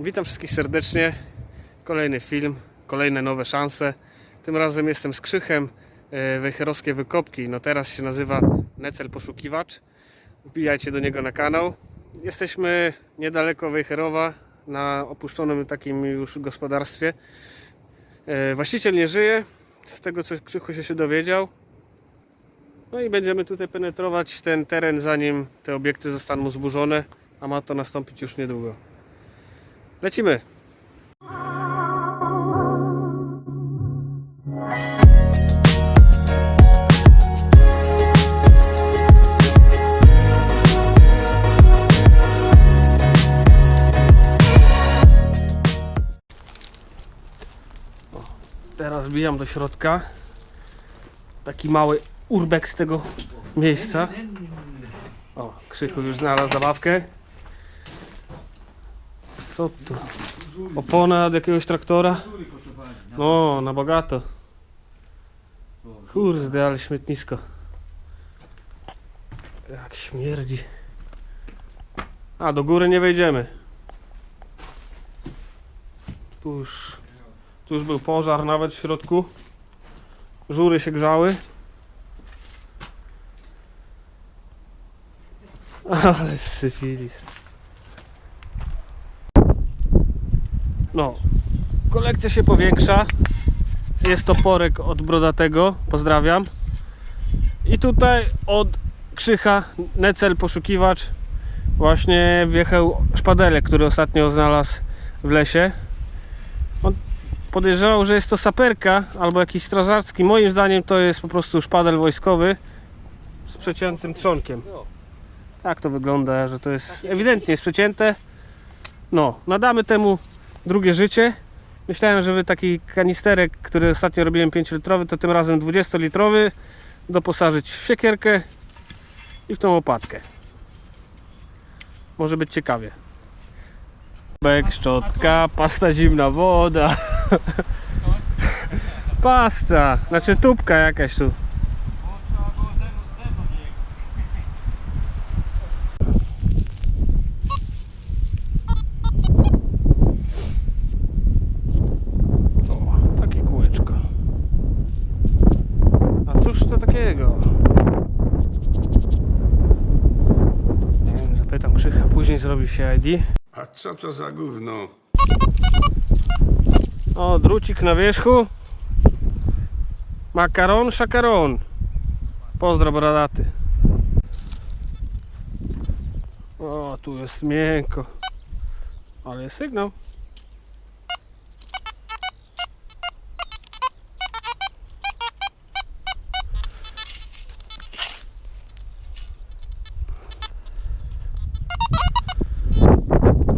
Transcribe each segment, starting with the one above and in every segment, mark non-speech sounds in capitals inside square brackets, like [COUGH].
Witam wszystkich serdecznie. Kolejny film, kolejne nowe szanse. Tym razem jestem z Krzychem, e, Wejherowskie Wykopki. No teraz się nazywa Necel Poszukiwacz. Wbijajcie do niego na kanał. Jesteśmy niedaleko Wejherowa, na opuszczonym takim już gospodarstwie. E, Właściciel nie żyje, z tego co Krzychu się, się dowiedział. No i będziemy tutaj penetrować ten teren zanim te obiekty zostaną zburzone, a ma to nastąpić już niedługo. Lecimy. Teraz wbijam do środka. Taki mały urbek z tego miejsca. O, Krzychu już znalazł zabawkę. Co tu? Opona od jakiegoś traktora? No, na bogato. Kurde, ale śmietnisko. Jak śmierdzi. A, do góry nie wejdziemy. Tu już, tu już był pożar nawet w środku. Żury się grzały. Ale syfilis. No, kolekcja się powiększa. Jest toporek od brodatego. Pozdrawiam. I tutaj od Krzycha Necel poszukiwacz właśnie wjechał szpadelek, który ostatnio znalazł w lesie. On podejrzewał, że jest to saperka albo jakiś strażacki. Moim zdaniem to jest po prostu szpadel wojskowy z przeciętym trzonkiem. Tak to wygląda, że to jest ewidentnie jest przecięte. No, nadamy temu drugie życie. Myślałem, żeby taki kanisterek, który ostatnio robiłem 5-litrowy, to tym razem 20-litrowy doposażyć w siekierkę i w tą łopatkę. Może być ciekawie. Bek, szczotka, pasta zimna woda. [LAUGHS] Pasta, znaczy tubka jakaś tu. O, takie kółeczko. A cóż to takiego? Nie wiem, zapytam Krzycha, później zrobi się ID. A co to za gówno? O, drucik na wierzchu. Makaron, szakaron. Pozdro, bradaty. O, tu jest miękko. Ale jest sygnał.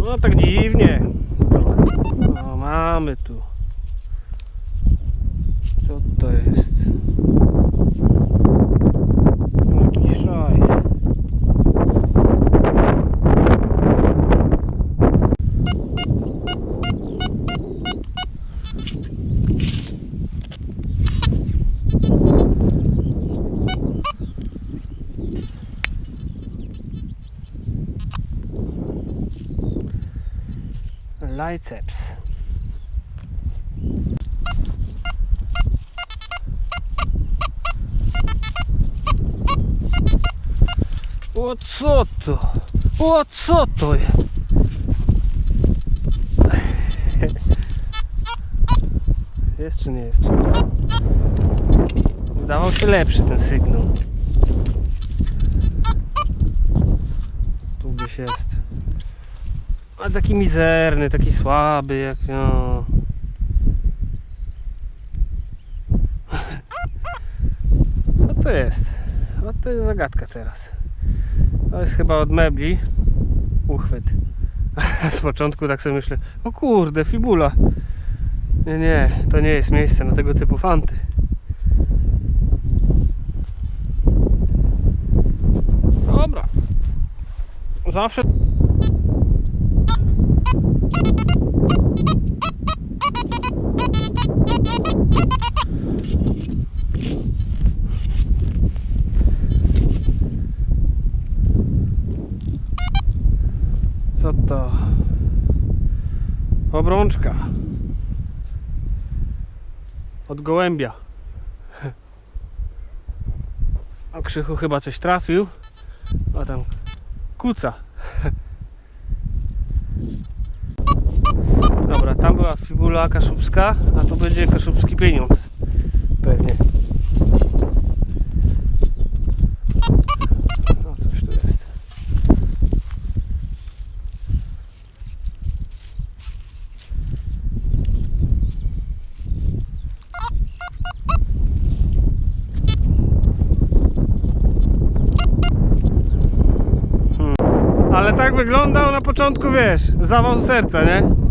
No tak dziwnie. No mamy tu. Co to jest? Jakiś szajs. To? O co to jest? [LAUGHS] Jest czy nie jest? Wydawał się lepszy ten sygnał. Tu gdzieś jest. Ale taki mizerny, taki słaby, jak no. [LAUGHS] Co to jest? O, to jest zagadka teraz. To jest chyba od mebli uchwyt. [LAUGHS] Z początku tak sobie myślę, o kurde, fibula. Nie, nie, to nie jest miejsce na tego typu fanty. Dobra. Zawsze Co to? Obrączka. Od gołębia. A Krzychu chyba coś trafił. A tam kuca. Dobra, tam była fibula kaszubska, a tu będzie kaszubski pieniądz. Pewnie. No coś tu jest. Hmm. Ale tak wyglądał na początku, wiesz, zawał serca, nie?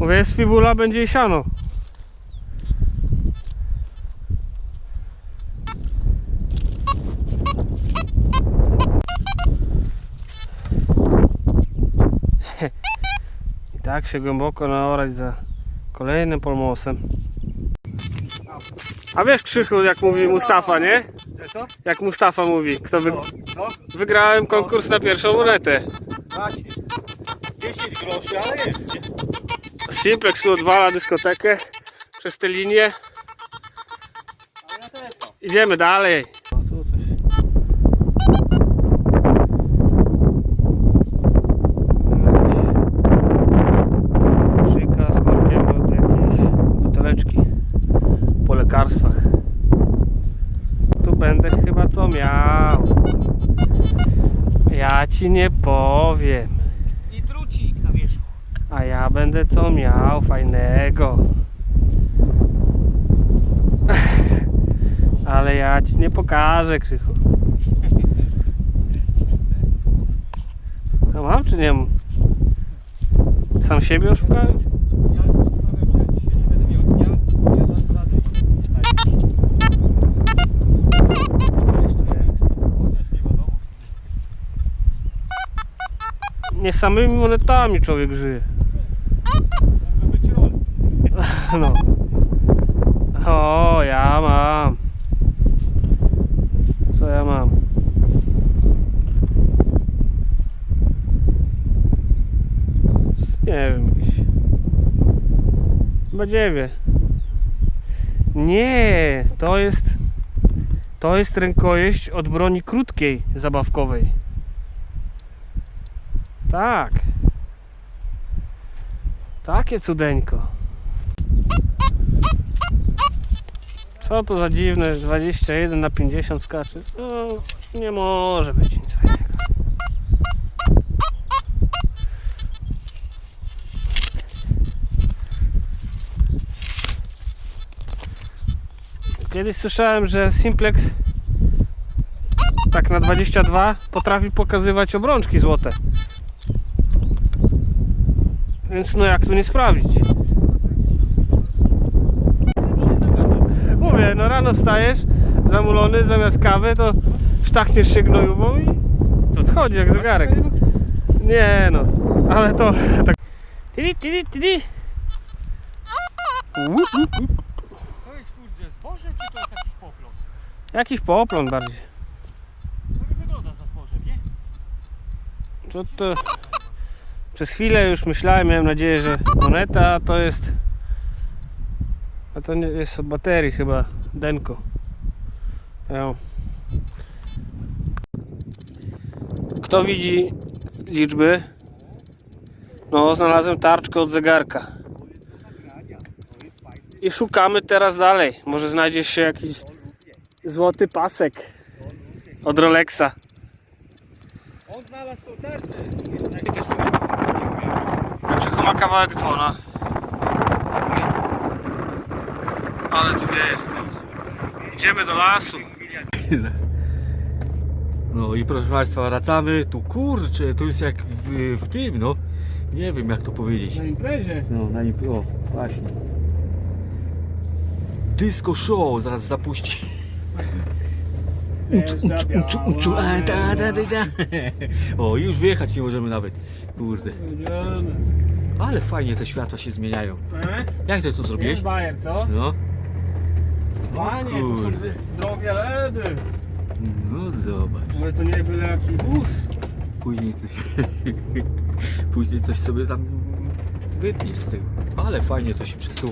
Mówię, jest fibula, będzie i siano. [LAUGHS] I tak się głęboko naorać za kolejnym polmosem. A wiesz Krzychu, jak mówi Mustafa, nie? Co? Jak Mustafa mówi, kto wy... No, wygrałem konkurs na pierwszą monetę. właśnie. 10 groszy, ale jest, nie? Simplex tu odwala dyskotekę przez też mam. Idziemy dalej. Korkiem od jakiejś buteleczki po lekarstwach. Tu będę chyba co miał. Ja ci nie powiem. I drucik na wierzchu. A ja będę co miał fajnego. [LAUGHS] Ale ja ci nie pokażę, Krzychu. A mam czy nie mam? Sam siebie oszukałem? Ja powiem, że jak dzisiaj nie będę miał dnia, ja dam radę nie znajdę. Chociaż nie wiadomo. Nie samymi monetami człowiek żyje. No. O, ja mam. Co ja mam? Nie wiem, jakiś. Badziewie. Nie, to jest. To jest rękojeść od broni krótkiej zabawkowej. Tak. Takie cudeńko. Co to za dziwne 21 na 50 skacze? No, nie może być nic fajnego. Kiedyś słyszałem, że Simplex tak na 22 potrafi pokazywać obrączki złote. Więc no jak tu nie sprawdzić? Mówię, no rano wstajesz, zamulony, zamiast kawy, to sztachniesz się gnojową i odchodzi jak zegarek. Nie no, ale to tak... Tidi, tidi, tidi. To jest kurde zboże, czy to jest jakiś poplon? Jakiś poplon bardziej. To nie wygląda za zbożem, nie? To, to... Przez chwilę już myślałem, miałem nadzieję, że moneta to jest... A to nie jest od baterii chyba, denko. Ja. Kto widzi liczby? No, znalazłem tarczkę od zegarka. I szukamy teraz dalej. Może znajdzie się jakiś złoty pasek od Rolexa. On znalazł tą tarczę. Krzychu ma kawałek dzwona. Ale tu wieje. Idziemy do lasu. No i proszę Państwa, wracamy. Tu kurczę, to jest jak w, w tym, no. Nie wiem jak to powiedzieć. Na imprezie. No, na nim. O, właśnie. Disco show zaraz zapuści. Ucu, ucu, ucu, ucu, a, da, da, da, da. [LAUGHS] O, już wjechać nie możemy nawet. Kurde. Ale fajnie te światła się zmieniają. Jak ty to zrobiłeś? Jest bajer, co? No, Panie, to są kurde. drogie ledy. no zobacz. Może to nie byle jaki bus. Później się... [LAUGHS] Później coś sobie tam wytniesz z tego. Ale fajnie to się przesuwa.